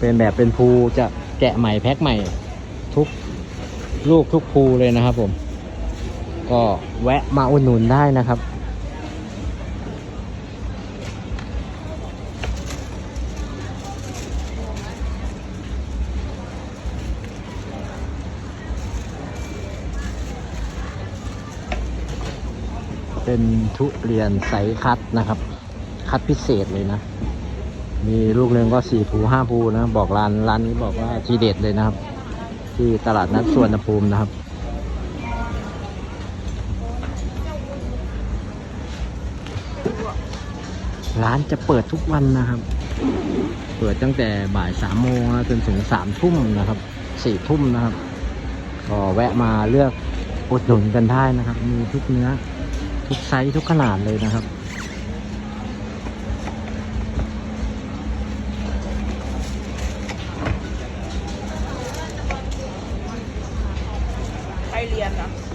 เป็นแบบเป็นภูจะแกะใหม่แพ็คใหม่ทุกลูกทุกภูเลยนะครับผม ก็แวะมาอุดหนุนได้นะครับ เป็นทุเรียนไซคัดนะครับ คัดพิเศษเลยนะ มีลูกหนึ่งก็สี่ภูห้าภูนะ บอกร้านร้านนี้บอกว่าทีเด็ดเลยนะครับ ที่ตลาดนัดสวนภูมินะครับร้านจะเปิดทุกวันนะครับ เปิดตั้งแต่บ่ายสามโมงจนถึงสามทุ่มนะครับ สี่ทุ่มนะครับ ก็แวะมาเลือกอุดหนุนกันได้นะครับ มีทุกเนื้อ ทุกไซส์ทุกขนาดเลยนะครับ ไป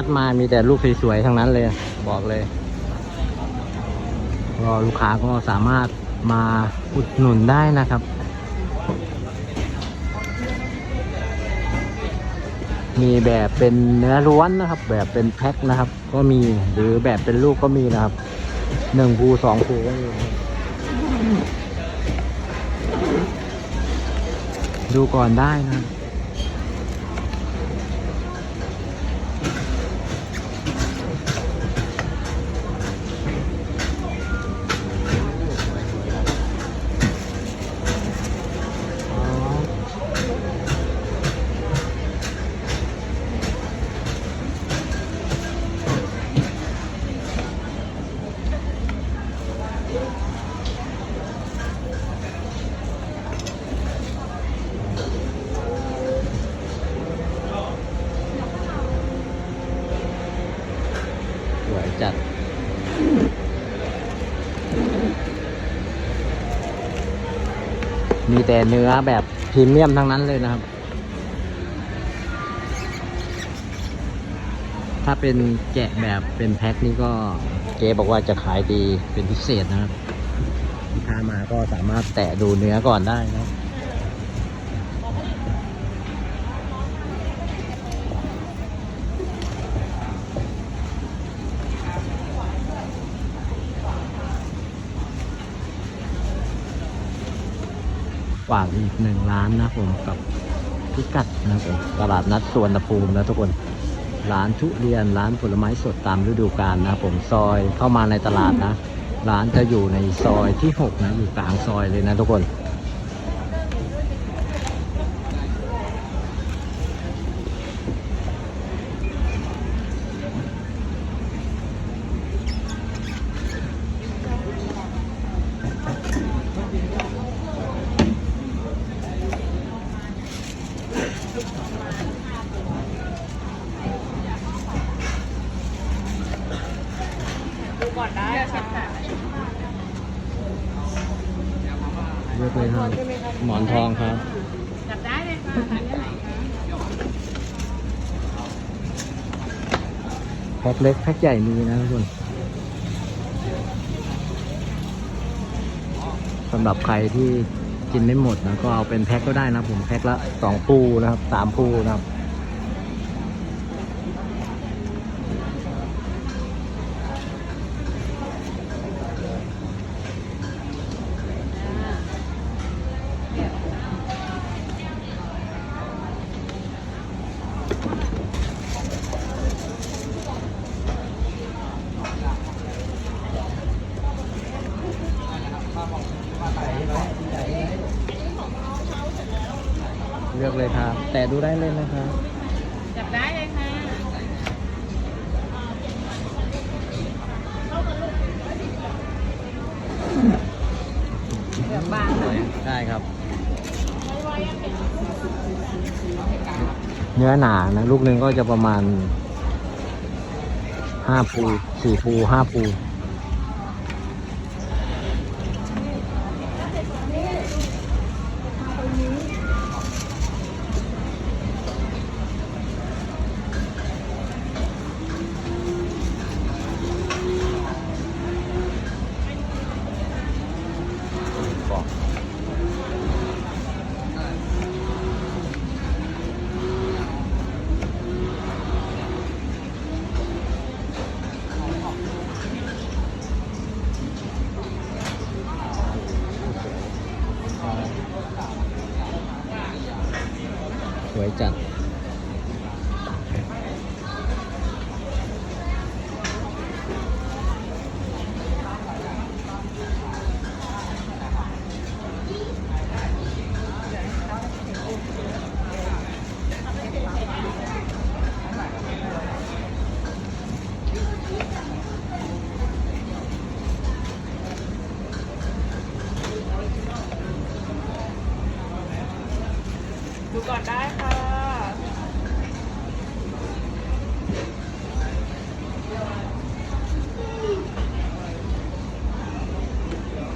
คัดมามีแต่ลูกสวยๆทั้งนั้นเลย บอกเลยก็ลูกค้าก็สามารถมาอุดหนุนได้นะครับ มีแบบเป็นเนื้อล้วนนะครับ แบบเป็นแพ็คนะครับ ก็มีหรือแบบเป็นลูกก็มีนะครับหนึ่งภูสองภูก็มีดูก่อนได้นะครับ แต่เนื้อแบบพรีเมียมทั้งนั้นเลยนะครับ ถ้าเป็นแกะแบบเป็นแพ็คนี่ก็เจ๊บอกว่าจะขายดีเป็นพิเศษนะครับลูกค้ามาก็สามารถแตะดูเนื้อก่อนได้นะครับ ฝากอีกหนึ่งร้านนะผมกับพิกัดนะผมตลาดนัดสวนภูมินะทุกคนร้านทุเรียนร้านผลไม้สดตามฤดูกาลนะครับผมซอยเข้ามาในตลาดนะ ร้านจะอยู่ในซอยที่ 6 นะ อยู่กลางซอยเลยนะทุกคน ดูก่อนได้ค่ะ เลือกเลยครับหมอนทองครับ จับได้เลยค่ะทานได้ไหนคะแพ็คเล็กแพ็คใหญ่มีนะทุกคนสำหรับใครที่กินไม่หมดนะก็เอาเป็นแพ็คก็ได้นะผมแพ็คละสองปูนะครับสามปูนะครับ เลือกเลยครับแต่ดูได้เลยนะครับจับได้เลยค่ะเหลืองบางสวยได้ครับ เนื้อหนานะลูกหนึ่งก็จะประมาณห้าปูสี่ปูห้าปู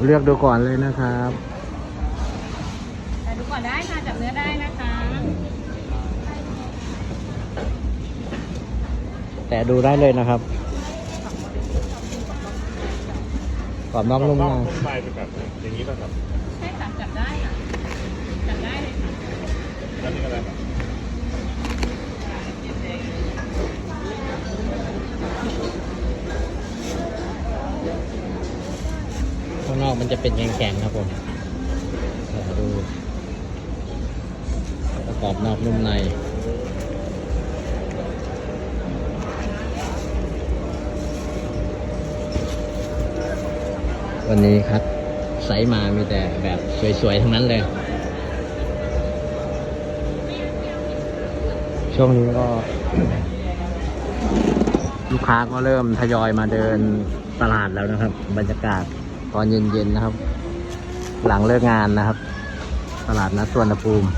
เลือกดูก่อนเลยนะครับแต่ดูก่อนได้ค่ะจับเนื้อได้นะคะ แต่ดูได้เลยนะครับกรอบนอกนุ่มใน ไปเป็นแบบอย่างนี้ป่ะครับ ใช่ค่ะจับได้ค่ะ จับได้เลยค่ะ แล้วนี่อะไรครับ ข้างน อกมันจะเป็นแข็งๆครับผมดูประกอบนอกนุ่มในวันนี้ครับไซส์มามีแต่แบบสวย ๆ ทั้งนั้นเลย ช่วงนี้ก็ ลูกค้าก็เริ่มทยอยมาเดินตลาดแล้วนะครับ บรรยากาศ ตอนเย็นๆนะครับ หลังเลิกงานนะครับ ตลาดนัดสวนภูมิ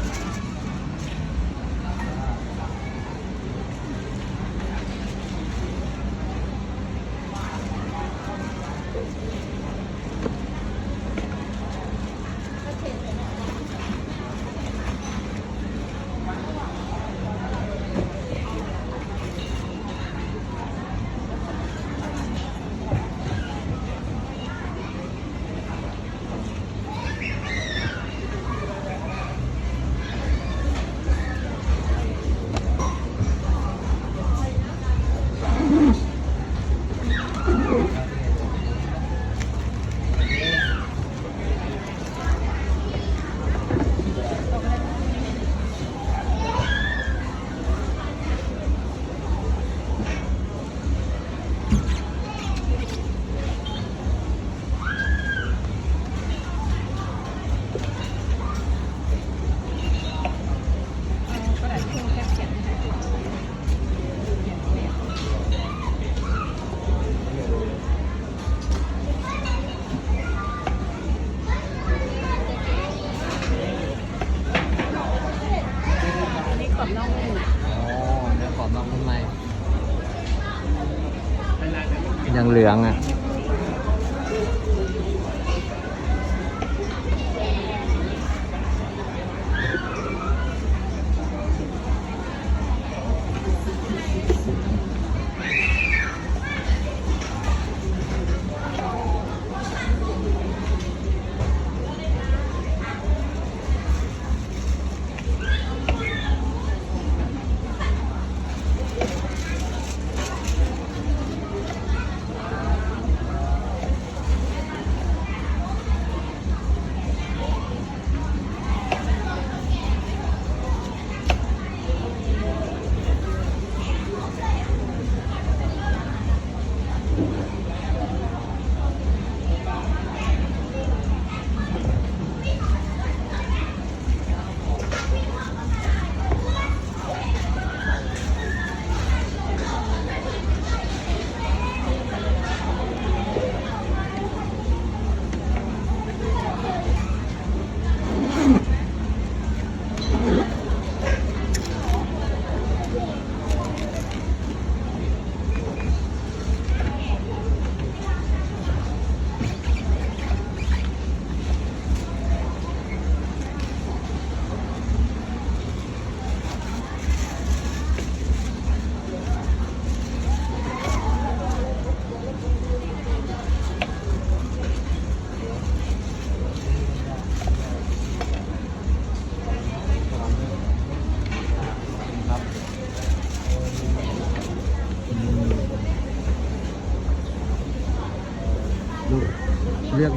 เหลืองอ่ะ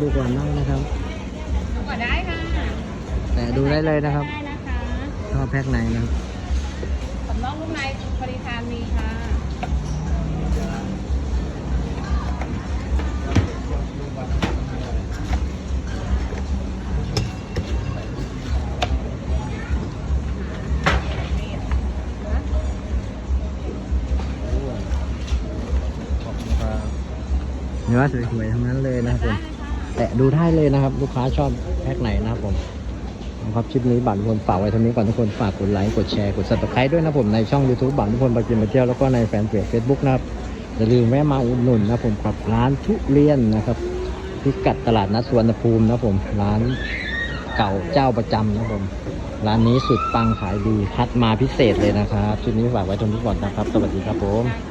ดูก่อนได้นะครับดูก่อนได้ค่ะแต่ดูได้เลยนะครับได้นะคะชอบแพ็คไหนนะครับสำรองลูกในบริการมีค่ะเนื้อสวยๆทั้งนั้นเลยนะครับผมได้เลยค่ะ แตะดูได้เลยนะครับ ลูกค้าชอบแพ็คไหนนะครับผมนะครับคลิปนี้บัตรทุกคนฝากไว้เท่านี้ก่อนทุกคนฝากกดไลค์กดแชร์กด subscribe ด้วยนะผมในช่อง YouTube บัตรทุกคนไปกินไปเที่ยวแล้วก็ในแฟนเพจ Facebook นะครับอย่าลืมแวะมาอุดหนุนนะผมกับร้านทุเรียนนะครับพิกัดตลาดนัดสวนภูมินะผมร้านเก่าเจ้าประจำนะผมร้านนี้สุดปังขายดีคัดมาพิเศษเลยนะครับคลิปนี้ฝากไว้เท่านี้ก่อนนะครับ สวัสดีครับผม